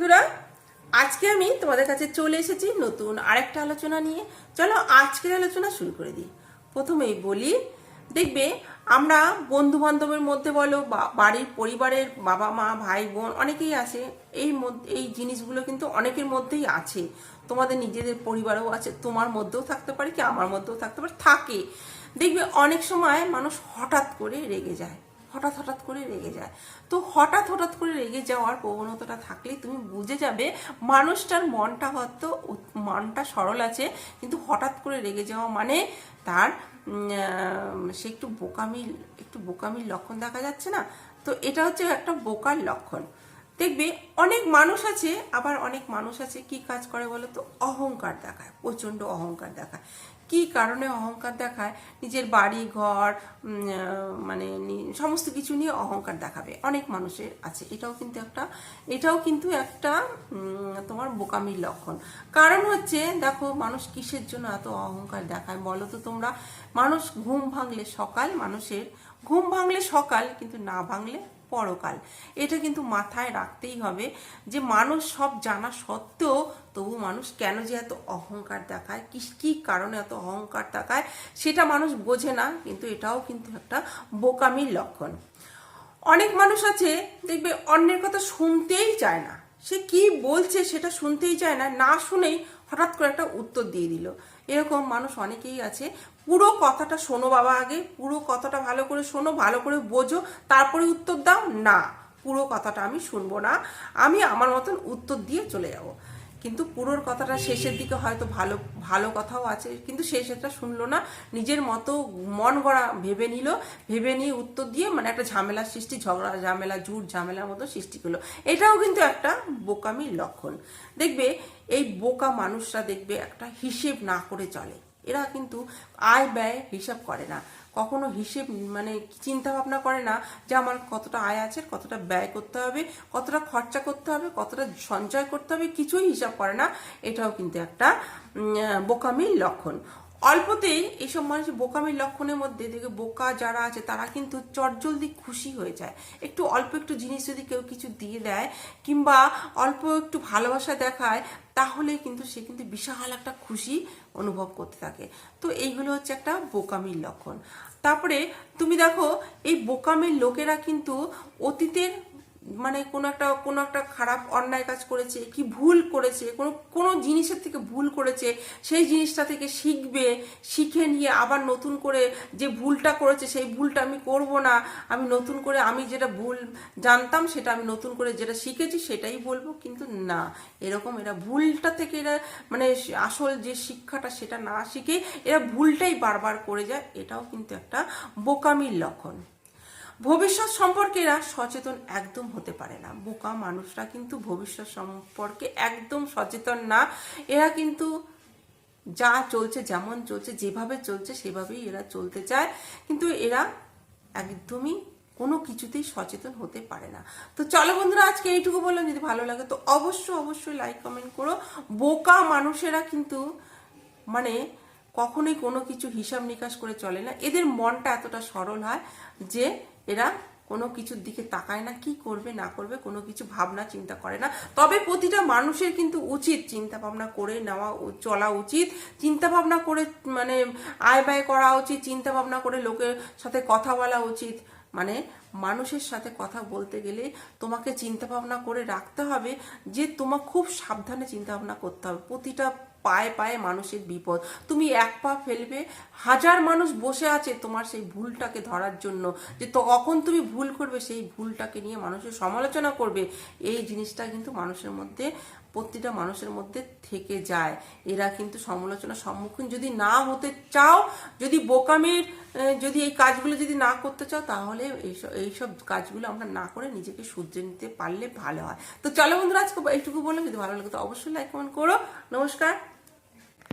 বন্ধুরা, আজকে আমি তোমাদের কাছে চলে এসেছি নতুন আরেকটা আলোচনা নিয়ে। চলো আজকের আলোচনা শুরু করে দিই। প্রথমেই বলি, দেখবে আমরা বন্ধু বান্ধবের মধ্যে বলো বা বাড়ির পরিবারের বাবা মা, ভাই বোন অনেকেই আছে, এই এই জিনিসগুলো কিন্তু অনেকের মধ্যেই আছে। তোমাদের নিজেদের পরিবারেও আছে, তোমার মধ্যেও থাকতে পারে কি আমার মধ্যেও থাকতে পারে, থাকে। দেখবে অনেক সময় মানুষ হঠাৎ করে রেগে যায়। হঠাৎ হঠাৎ করে রেগে যায়। তো হঠাৎ হঠাৎ করে রেগে যাওয়ার প্রবণতাটা থাকলে তুমি বুঝে যাবে মানুষটার মনটা হয়তো মনটা সরল আছে, কিন্তু হঠাৎ করে রেগে যাওয়া মানে তার সে একটু বোকামি, একটু বোকামির লক্ষণ দেখা যাচ্ছে না? তো এটা হচ্ছে একটা বোকার লক্ষণ। দেখবে অনেক মানুষ আছে, আবার অনেক মানুষ আছে কি কাজ করে বলো তো অহংকার দেখায় প্রচণ্ড অহংকার দেখায়। কি কারণে অহংকার দেখায়? নিজের বাড়ি, ঘর মানে সমস্ত কিছু নিয়ে অহংকার দেখাবে। অনেক মানুষের আছে। এটাও কিন্তু একটা, এটাও কিন্তু একটা তোমার বোকামির লক্ষণ। কারণ হচ্ছে, দেখো, মানুষ কিসের জন্য এত অহংকার দেখায় বলো তো তোমরা? মানুষ ঘুম ভাঙলে সকাল, মানুষের ঘুম ভাঙলে সকাল, কিন্তু না ভাঙলে পরকাল। এটা কিন্তু মাথায় রাখতেই হবে যে মানুষ সব জানা সত্ত্বেও তবু মানুষ কেন যে এত অহংকার দেখায়, কি কি কারণে এত অহংকার দেখায়, সেটা মানুষ বোঝে না, কিন্তু এটাও কিন্তু একটা বোকামির লক্ষণ। অনেক মানুষ আছে, দেখবে অন্যের কথা শুনতেই চায় না। সে কি বলছে সেটা শুনতেই চায় না না শুনেই হঠাৎ করে একটা উত্তর দিয়ে দিল। এরকম মানুষ অনেকেই আছে। পুরো কথাটা শোনো বাবা আগে, পুরো কথাটা ভালো করে শোনো, ভালো করে বোঝো, তারপরে উত্তর দাও। না, পুরো কথাটা আমি শুনব না। আমি আমার মতন উত্তর দিয়ে চলে যাব। কিন্তু পুরোর কথাটা শেষের দিকে হয়তো ভালো ভালো কথাও আছে, কিন্তু সে সেটা শুনলো না, নিজের মতো মন গড়া ভেবে নিল, ভেবে নিয়ে উত্তর দিয়ে মানে একটা ঝামেলার সৃষ্টি, ঝগড়া, ঝামেলা, জুট, ঝামেলার মতো সৃষ্টি করল। এটাও কিন্তু একটা বোকামির লক্ষণ। দেখবে, এই বোকা মানুষরা দেখবে একটা হিসেব না করে চলে। এরা কিন্তু আয় ব্যয় হিসাব করে না। কখনো হিসেব মানে চিন্তা ভাবনা করে না যে আমার কতটা আয় আছে, কতটা ব্যয় করতে হবে, কতটা খরচা করতে হবে, কতটা সঞ্চয় করতে হবে, কিছুই হিসাব করে না। এটাও কিন্তু একটা বোকামির লক্ষণ। অল্পতেই এইসব মানুষের বোকামির লক্ষণের মধ্যে দেখে বোকা যারা আছে, তারা কিন্তু চটজলদি খুশি হয়ে যায়। একটু অল্প একটু জিনিস যদি কেউ কিছু দিয়ে দেয় কিংবা অল্প একটু ভালোবাসা দেখায় তাহলে কিন্তু সে কিন্তু বিশাল একটা খুশি অনুভব করতে থাকে। তো এইগুলো হচ্ছে একটা বোকামির লক্ষণ। তারপরে তুমি দেখো, এই বোকামির লোকেরা কিন্তু অতীতের মানে কোনো একটা কোনো একটা খারাপ অন্যায় কাজ করেছে, কি ভুল করেছে, কোনো কোনো জিনিসের থেকে ভুল করেছে, সেই জিনিসটা থেকে শিখবে, শিখে নিয়ে আবার নতুন করে যে ভুলটা করেছে, সেই ভুলটা আমি করব না। আমি নতুন করে আমি যেটা ভুল জানতাম, সেটা আমি নতুন করে যেটা শিখেছি, সেটাই বলব। কিন্তু না, এরকম এরা ভুলটা থেকে এরা মানে আসল যে শিক্ষাটা, সেটা না শিখে এরা ভুলটাই বারবার করে যায়, এটাও কিন্তু একটা বোকামির লক্ষণ। ভবিষ্যৎ সম্পর্কে এরা সচেতন একদম হতে পারে না। বোকা মানুষরা কিন্তু ভবিষ্যৎ সম্পর্কে একদম সচেতন না। এরা কিন্তু যা চলছে, যেমন চলছে, যেভাবে চলছে, সেভাবেই এরা চলতে চায়। কিন্তু এরা একদমই কোনো কিছুতেই সচেতন হতে পারে না। তো চলো বন্ধুরা, আজকে এইটুকু বললাম। যদি ভালো লাগে তো অবশ্যই অবশ্যই লাইক কমেন্ট করো। বোকা মানুষেরা কিন্তু মানে কখনোই কোনো কিছু হিসাব নিকাশ করে চলে না। এদের মনটা এতটা সরল হয় যে এরা কোনো কিছুর দিকে তাকায় না, কি করবে, না করবে, কোনো কিছু ভাবনা, চিন্তা করে না। তবে প্রতিটা মানুষের কিন্তু উচিত চিন্তা ভাবনা করে নেওয়া চলা উচিত। চিন্তা ভাবনা করে মানে আয় ব্যয় করা উচিত। চিন্তা ভাবনা করে লোকের সাথে কথা বলা উচিত। মানে মানুষের সাথে কথা বলতে গেলে তোমাকে চিন্তা ভাবনা করে রাখতে হবে যে তোমার খুব সাবধানে চিন্তা ভাবনা করতে হবে। প্রতিটা পায়ে পায়ে মানুষের বিপদ। তুমি এক পা ফেলবে, হাজার মানুষ বসে আছে তোমার সেই ভুলটাকে ধরার জন্য। যে কখন তুমি ভুল করবে সেই ভুলটাকে নিয়ে মানুষের সমালোচনা করবে। এই জিনিসটা কিন্তু মানুষের মধ্যে, প্রতিটা মানুষের মধ্যে থেকে যায়। এরা কিন্তু সমালোচনার সম্মুখীন যদি না হতে চাও, যদি বোকামির যদি এই কাজগুলো যদি না করতে চাও, তাহলে এইসব এইসব কাজগুলো আমরা না করে নিজেকে শুধরে নিতে পারলে ভালো হয়। তো চলো বন্ধুরা, আজকে এইটুকু বললাম। যদি ভালো লাগে তো অবশ্যই লাইক কমেন্ট করো। নমস্কার।